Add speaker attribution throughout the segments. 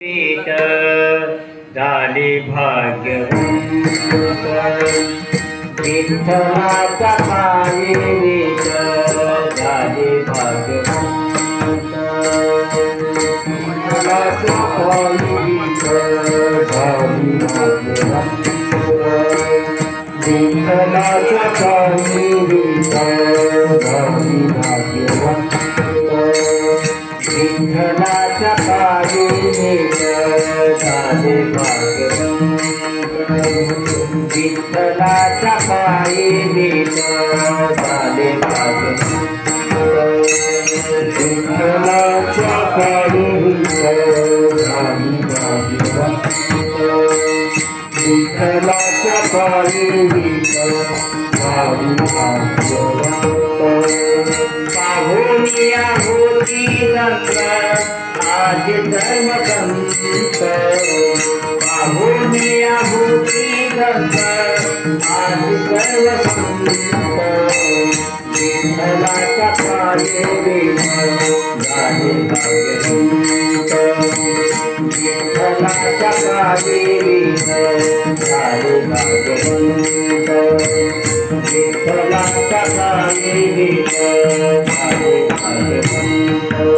Speaker 1: पीठ झाले भाग्य. विठ्ठलाचा पायी वीट झाले भाग्य. विठ्ठलाचा पायी विठ्ठलाचा झाले भाग्यवंत विठ्ठलाच्या पायी नीट झाले भाग्यवंत विठ्ठलाच्या पायी नीट झाले भाग्यवंत विठ्ठलाच्या पायी नीट झाले भाग्यवंत पाहुनिया होती नंतर. आज धर्मसंत पाहुनिया होती नंतर आज सर्वसंत विठ्ठलाच्या पाये झाले भाग्यवंत विठ्ठलाच्या पाये झाले भाग्यवंत विठ्ठलाच्या पाये झाले भाग्यवंत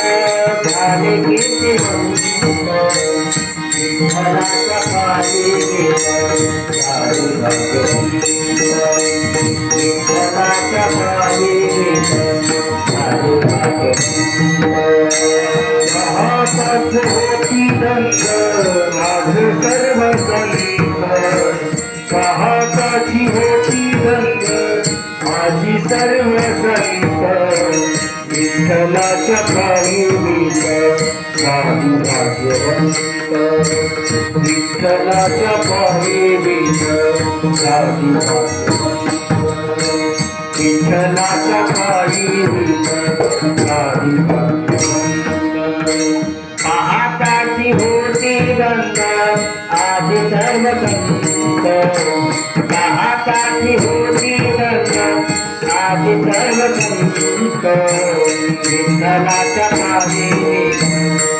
Speaker 1: झाले कीर्ती विठ्ठलाच्या पायी झाले विठ्ठलाच्या पायी होती माझ सर्व होती माझी सर्व संत विठ्ठलाच्या पायी विठ्ठलाच्या पायी पाहताची होती गंगा आधी सर्व संत पाहताची होती गंगा आधी सर्व संत विठ्ठलाच्या पायी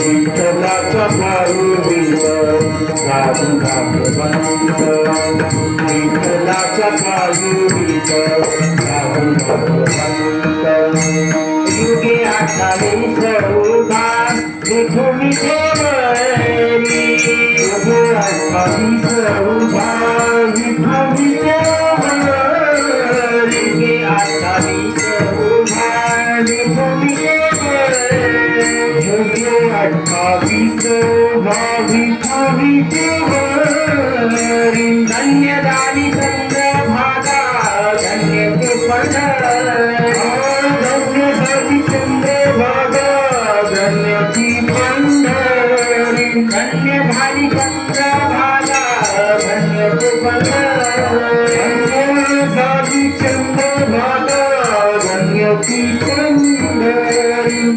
Speaker 1: विठ्ठलाच्या पायी विठ्ठल साधू भाग्यवंत विठ्ठलाच्या पायी विठ्ठल साधू भाग्यवंत ಧನ್ಯದಾನಿ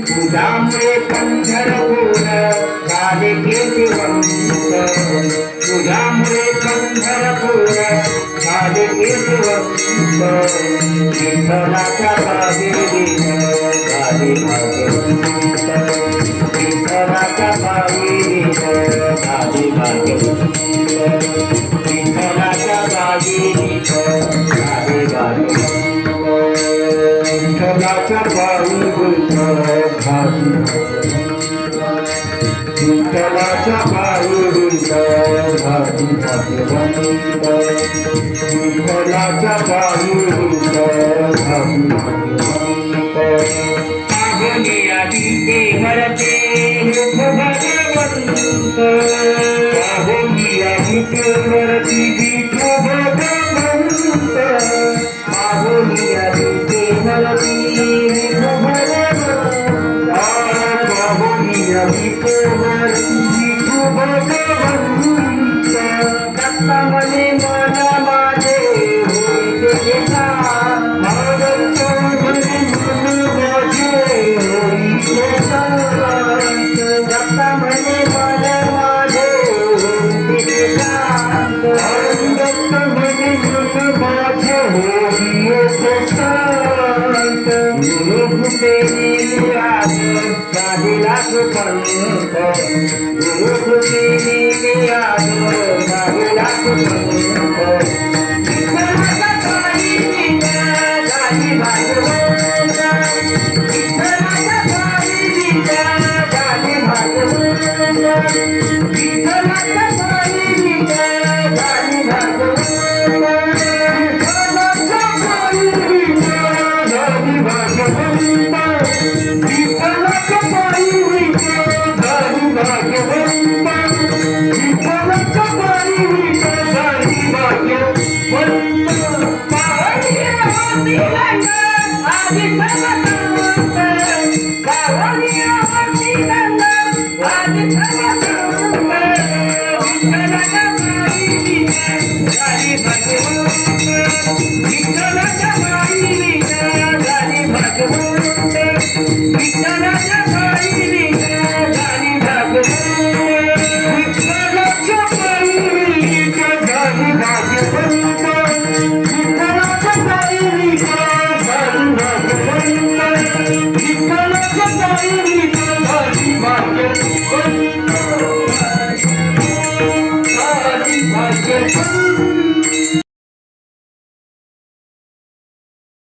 Speaker 1: तुझ्यामुळे पंढरपूर झाले कीर्तिवंत तुझ्यामुळे पंढरपूर झाले कीर्तिवंत विठ्ठलाच्या बागेरीन झाले विठ्ठलाच्या पायरीत घाटी पाठवणीत विठ्ठलाच्या पायरीत घाटी पाठवणीत आगनिया गीते भरते भगवंत. Thank you. Y